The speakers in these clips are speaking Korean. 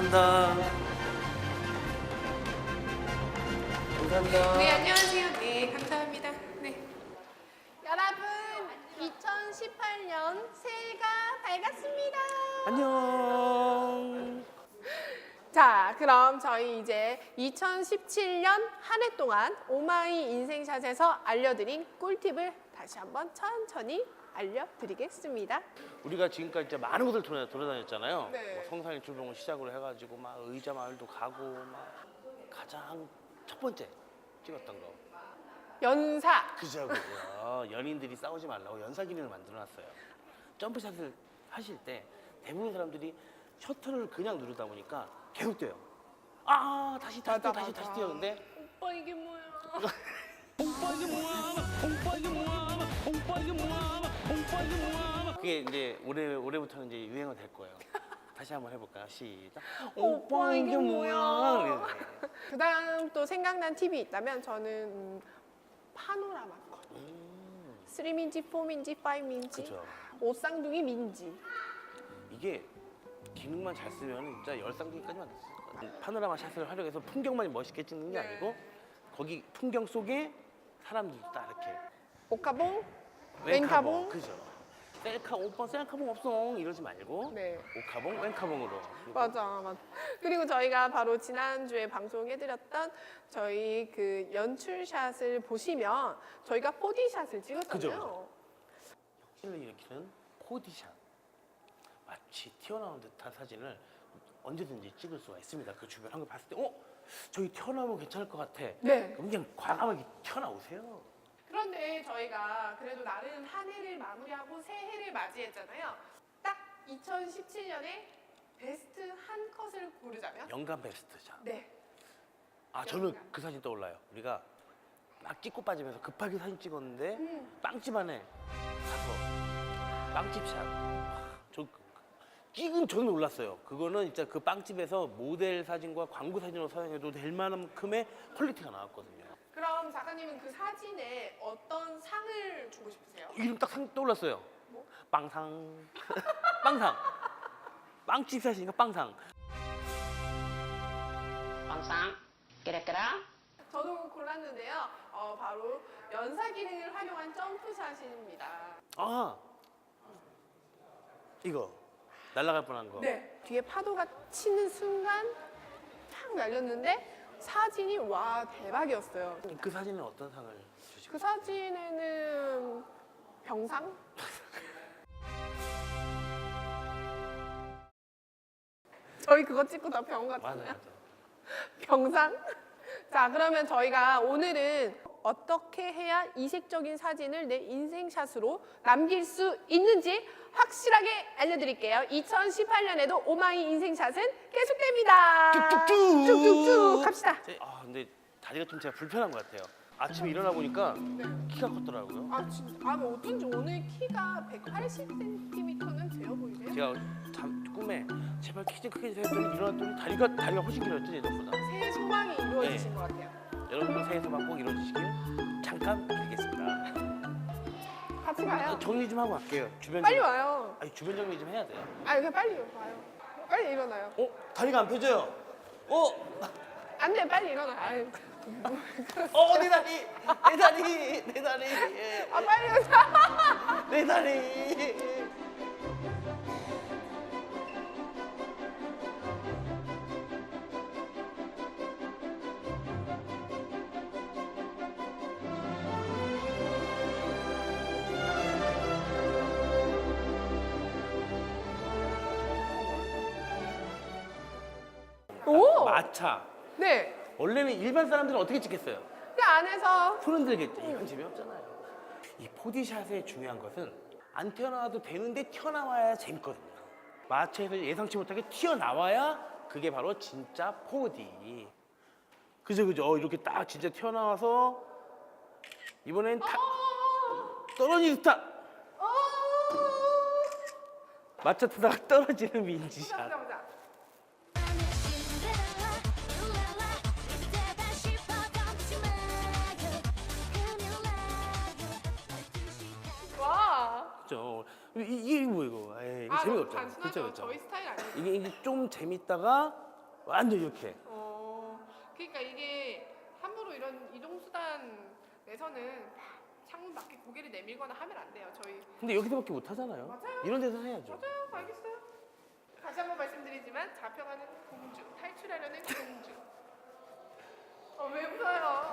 감사합니다. 감사합니다. 네, 안녕하세요. 네, 감사합니다. 네. 여러분, 2018년 새해가 밝았습니다. 안녕. 자, 그럼 저희 이제 2017년 한 해 동안 오마이 인생샷에서 알려드린 꿀팁을 다시 한번 천천히 알려드리겠습니다. 우리가 지금까지 진짜 많은 곳을 돌아, 돌아다녔잖아요. 네. 뭐 성산일 출봉을 시작으로 해가지고 막 의자 마을도 가고 막 가장 첫 번째 찍었던 거. 연사. 그죠, 그죠. 연인들이 싸우지 말라고 연사 기능을 만들어놨어요. 점프샷을 하실 때 대부분 사람들이 셔터를 그냥 누르다 보니까 계속 뛰어요. 아, 다시 다시 뛰어, 맞아, 다시. 다시 뛰었는데 오빠 이게 뭐야? 그게 이제 올해 올해부터는 이제 유행어 될 거예요. 다시 한번 해볼까요? 시작. 오빠, 이게 뭐야? 이러네. 그다음 또 생각난 팁이 있다면 저는 음, 파노라마 거. 음, 3민지, 4민지, 5민지, 그죠. 옷쌍둥이 민지. 이게 기능만 잘 쓰면 진짜 열 쌍둥이까지 만들 수 있을 것 같아요. 파노라마 샷을 활용해서 풍경만 멋있게 찍는 게 네. 아니고 거기 풍경 속에 사람들도 딱 이렇게 오카봉, 왼카봉. 그죠. 셀카 오빠 셀카봉 없어 이러지 말고 네. 오카봉 왼카봉으로 맞아, 맞아. 그리고 저희가 바로 지난주에 방송해드렸던 저희 그 연출샷을 보시면 저희가 4D샷을 찍었잖아요. 그죠, 힐을 일으키는 포디샷 마치 튀어나온 듯한 사진을 언제든지 찍을 수가 있습니다. 그 주변 한걸 봤을 때 어? 저기 튀어나오면 괜찮을 것 같아. 네. 그럼 그냥 과감하게 튀어나오세요. 그런데 저희가 그래도 나름 한 해를 마무리하고 새해를 맞이했잖아요. 딱 2017년에 베스트 한 컷을 고르자면? 연간 베스트샷. 네. 아 저는 그 사진 떠올라요. 우리가 막 찍고 빠지면서 급하게 사진 찍었는데 음. 빵집 안에 가서 빵집 샷. 찍은 저는 놀랐어요. 그거는 진짜 그 빵집에서 모델 사진과 광고 사진으로 사용해도 될 만큼의 퀄리티가 나왔거든요. 그럼 작가님은 그 사진에 어떤 상을 주고 싶으세요? 이름 딱 상- 떠올랐어요. 뭐? 빵상. 빵상. 빵집 샷이니까 빵상. 빵상 끼라끼라 저도 골랐는데요. 어, 바로 연사 기능을 활용한 점프샷입니다. 아 이거 날아갈 뻔한 거. 네. 뒤에 파도가 치는 순간 탁 날렸는데 사진이 와 대박이었어요. 그 사진은 어떤 상을 주시고? 그 사진에는 병상? 저희 그거 찍고 다 병원 맞아요. 갔잖아요. 맞아요. 병상? 자, 그러면 저희가 오늘은 어떻게 해야 이색적인 사진을 내 인생샷으로 남길 수 있는지 확실하게 알려드릴게요. 2018년에도 오마이 인생샷은 계속됩니다. 쭉쭉쭉. 쭉쭉쭉 합시다. 제- 아 근데 다리가 좀 제가 불편한 것 같아요. 아침에 일어나 보니까 키가 컸더라고요. 아, 진짜. 아, 뭐 어쩐지 오늘 키가 180cm는 되어 보이네요. 제가 잠 꿈에 제발 키 좀 크게 주세요 했더니 일어났더니 다리가 다리가 훨씬 길었죠 예전보다. 새해 소망이 이루어지신 것 같아요. 여러분도 새해 소망 꼭 이루어지시길 잠깐 드리겠습니다. 같이 가요. 정리 좀 하고 갈게요. 주변 빨리 좀- 와요. 아니 주변 정리 좀 해야 돼요. 아, 그냥 빨리 와요. 빨리 일어나요. 어 다리가 안 펴져요. 어, 안 돼, 빨리 일어나. 아유. 어내 다리, 내 다리, 내 다리, 예. 아, 빨리 일어나. 내 다리. 차. 네. 원래는 일반 사람들은 어떻게 찍겠어요? 그 안에서 손 흔들겠지. 이건 재미없잖아요. 이 포디샷의 중요한 것은 안 튀어나와도 되는데 튀어나와야 재밌거든요. 마차에서 예상치 못하게 튀어나와야 그게 바로 진짜 포디. 그죠, 그죠. 어, 이렇게 딱 진짜 튀어나와서 이번엔 타, 떨어지는 듯한 어! 마차 타다가 떨어지는 민지샷. 아, 너무 재미없죠. 단순하죠. 그죠, 그죠. 저희 스타일 아니에요. 이게, 이게 좀 재밌다가 완전 이렇게. 어, 그러니까 이게 함부로 이런 이동수단에서는 창문 밖에 고개를 내밀거나 하면 안 돼요. 저희 근데 여기서밖에 못 하잖아요. 맞아요. 이런 데서 해야죠. 맞아요, 알겠어요. 다시 한번 말씀드리지만 잡혀가는 공주, 탈출하려는 공주. 어, 왜 웃어요?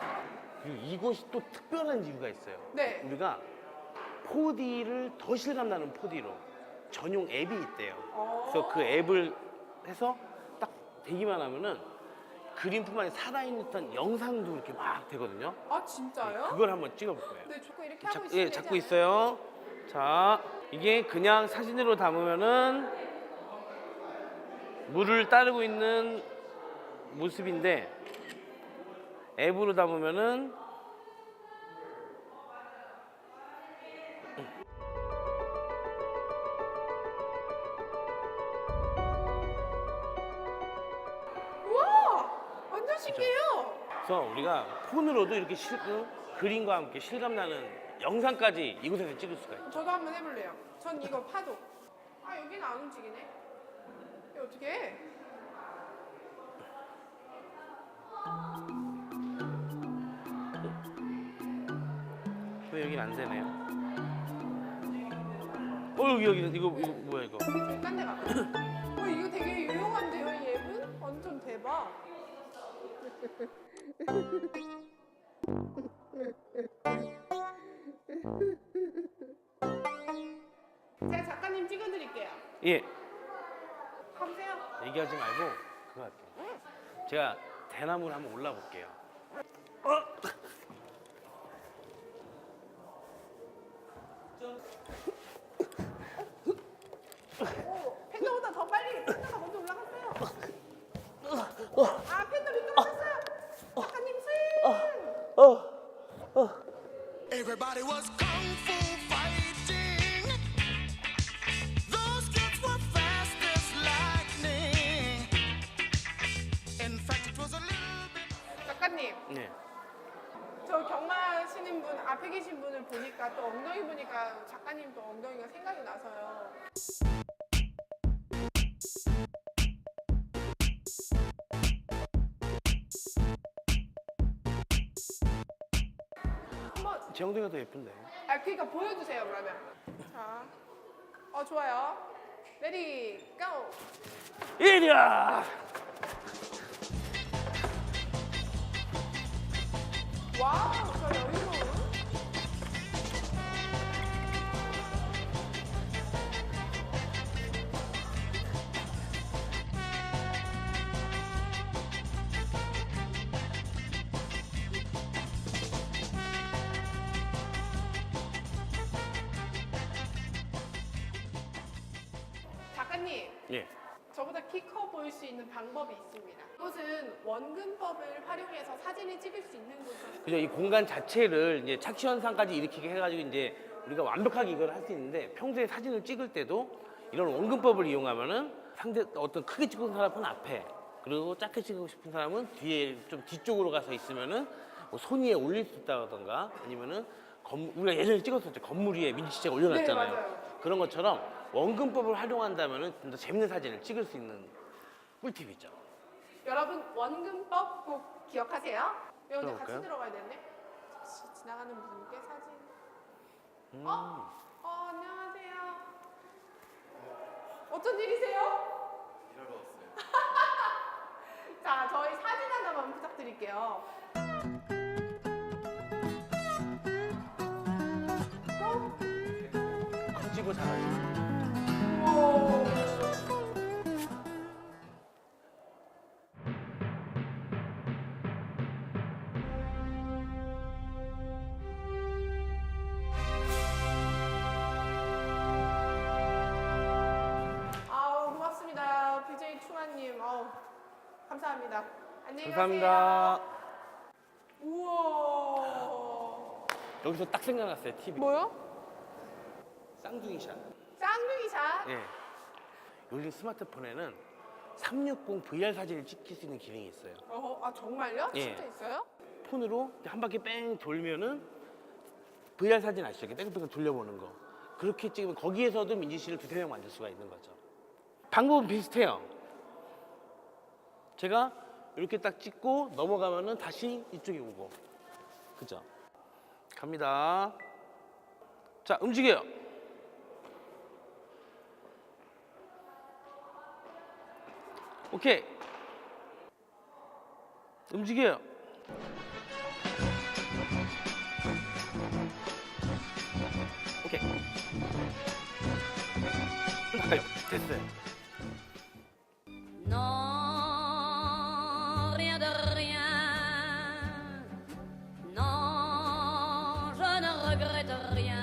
그리고 이곳이 또 특별한 이유가 있어요. 네. 우리가 4D를 더 실감나는 4D로 전용 앱이 있대요. 어. 그래서 그 앱을 해서 딱 대기만 하면은 그림뿐만 아니라 살아있는 어떤 영상도 이렇게 막 되거든요. 아 진짜요? 그걸 한번 찍어볼 거예요. 네, 자꾸 이렇게 잡, 하고 예, 있으면 잡고 되지 있어요. 자, 이게 그냥 사진으로 담으면은 물을 따르고 있는 모습인데 앱으로 담으면은 우리가 폰으로도 이렇게 실, 응? 그림과 함께 실감나는 영상까지 이곳에서 찍을 수가 있죠. 저도 한번 해볼래요. 전 이거 파도. 아 여기는 안 움직이네. 이거 어떻게 해? 왜 여긴 안 되네요? 어 여기 여기 이거 이거 뭐야 이거? 딴데 가봐. 어 이거 되게 유용한데요, 이 앱은? 완전 대박. 제가 작가님 찍어드릴게요. 예. 가보세요. 얘기하지 말고 그거 할게요. 제가 대나무를 한번 올라볼게요. 오, 팬더보다 더 빨리 팬더가 먼저 올라갔어요. 아, 팬더 미끄러졌어요. 작가님 승! Everybody was kung fu fighting. Those kids were fast as lightning. In fact, it was a little bit. 작가님, 네. 저 경마하시는 분 앞에 계신 분을 보니까 또 엉덩이 보니까 작가님 또 엉덩이가 생각이 나서요. 제 엉덩이가 더 예쁜데. 아 그러니까 보여주세요 그러면. 자, 어 좋아요. 레디 고. 이리야. 와우, 저 여유 예. 저보다 키 커 보일 수 있는 방법이 있습니다. 이곳은 원근법을 활용해서 사진을 찍을 수 있는 곳이에요. 그죠? 이 공간 자체를 이제 착시 현상까지 일으키게 해가지고 이제 우리가 완벽하게 이걸 할 수 있는데 평소에 사진을 찍을 때도 이런 원근법을 이용하면은 상대 어떤 크게 찍은 사람은 앞에 그리고 작게 찍고 싶은 사람은 뒤에 좀 뒤쪽으로 가서 있으면은 뭐 손 위에 올릴 수 있다던가 아니면은 건, 우리가 예전에 찍었었죠 건물 위에 민지치가 올려놨잖아요. 네, 맞아요. 그런 것처럼 원근법을 활용한다면은 좀더 재밌는 사진을 찍을 수 있는 꿀팁이 있죠. 여러분 원근법 꼭 기억하세요. 여기 같이 들어볼까요? 들어가야 되네. 혹시 지나가는 분께 사진. 음. 어? 어 안녕하세요. 어쩐 일이세요? 일하러 왔어요. 자 저희 사진 하나만 부탁드릴게요. 고! 커지고 작아지고. 님. 아우 감사합니다. 안녕히. 감사합니다. 우와. 여기서 딱 생각났어요 TV. 뭐요? 쌍둥이 샷. 예. 요즘 스마트폰에는 360 VR 사진을 찍힐 수 있는 기능이 있어요. 어, 아 정말요? 예. 진짜 있어요? 폰으로 한 바퀴 뺑 돌면은 VR 사진 아시죠? 이렇게 뺑뺑 돌려보는 거. 그렇게 찍으면 거기에서도 민지 씨를 두세 명 만들 수가 있는 거죠. 방법은 비슷해요. 제가 이렇게 딱 찍고 넘어가면은 다시 이쪽에 오고. 그죠? 갑니다. 자, 움직여요. 오케이. 움직여요. 오케이. 좀 가까이. 됐어요. Non, rien de rien. Non, je ne regrette rien.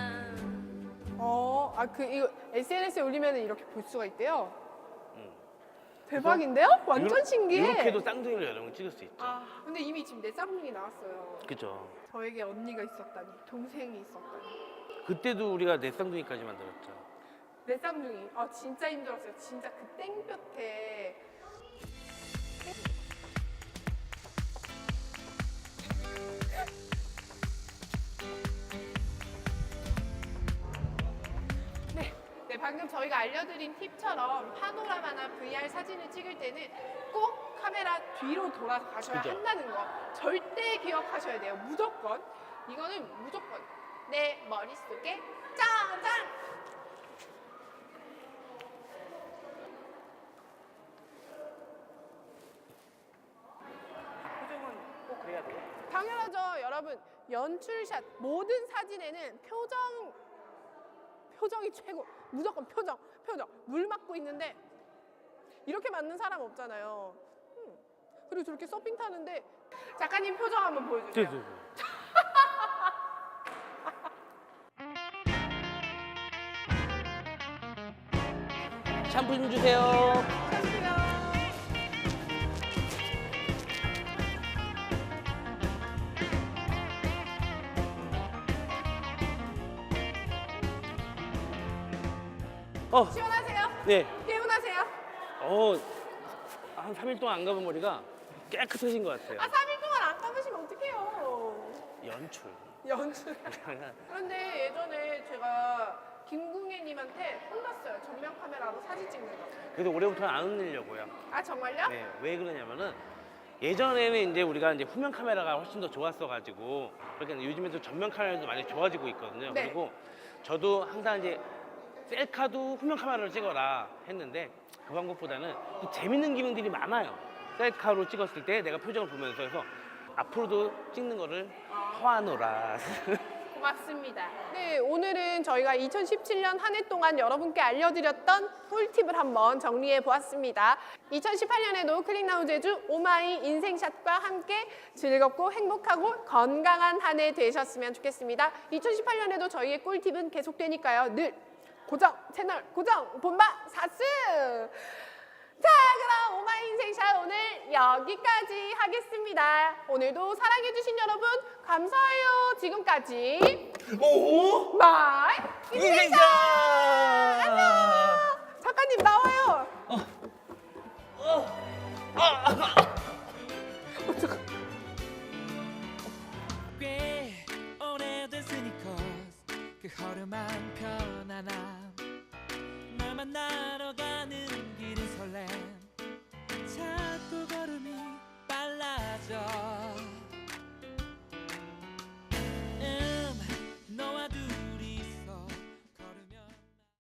어, 아 그 이거 SNS에 올리면 이렇게 볼 수가 있대요. 대박인데요? 완전 신기해. 이렇게도 쌍둥이를 여러 명 찍을 수 있죠. 아, 근데 이미 지금 내 쌍둥이 나왔어요. 그죠. 저에게 언니가 있었다니, 동생이 있었다니. 그때도 우리가 내 쌍둥이까지 만들었죠. 내 쌍둥이. 아 진짜 힘들었어요. 진짜 그 땡볕에. 네, 네 방금 저희가 알려드린 팁처럼 파노라마나 VR 사진을 찍을 때는 꼭 카메라 뒤로 돌아서 가셔야 그죠. 한다는 거 절대 기억하셔야 돼요. 무조건 이거는 무조건 내 머릿속에 짜잔 표정은 꼭 그래야 돼요. 당연하죠, 여러분. 연출샷 모든 사진에는 표정 표정이 최고. 무조건 표정, 표정. 물 맞고 있는데 이렇게 맞는 사람 없잖아요. 음. 그리고 저렇게 서핑 타는데 작가님 표정 한번 보여주세요. 네, 네, 네. 샴푸 좀 주세요. 어, 시원하세요? 네. 개운하세요? 어, 한 3일 동안 안 가본 머리가 깨끗해진 것 같아요. 아, 3일 동안 안 감으시면 어떡해요. 연출. 연출. 그런데 예전에 제가 김궁혜님한테 혼났어요. 전면 카메라로 사진 찍는 거. 그래도 올해부터는 안 흔들려고요. 아, 정말요? 네, 왜 그러냐면은 예전에는 이제 우리가 이제 후면 카메라가 훨씬 더 좋았어가지고 그렇게 요즘에도 전면 카메라도 많이 좋아지고 있거든요. 네. 그리고 저도 항상 이제 셀카도 후면 카메라로 찍어라 했는데 그 방법보다는 또 재밌는 기능들이 많아요. 셀카로 찍었을 때 내가 표정을 보면서 해서 앞으로도 찍는 거를 허하노라. 고맙습니다. 네, 오늘은 저희가 2017년 한 해 동안 여러분께 알려드렸던 꿀팁을 한번 정리해 보았습니다. 2018년에도 클릭나우 제주 오마이 인생샷과 함께 즐겁고 행복하고 건강한 한 해 되셨으면 좋겠습니다. 2018년에도 저희의 꿀팁은 계속되니까요. 늘 고정, 채널 고정, 본바 사스! 자, 그럼 오마이 인생샷 오늘 여기까지 하겠습니다. 오늘도 사랑해주신 여러분 감사해요. 지금까지 오! 마이 인생샷! 작가님 나와요. 꽤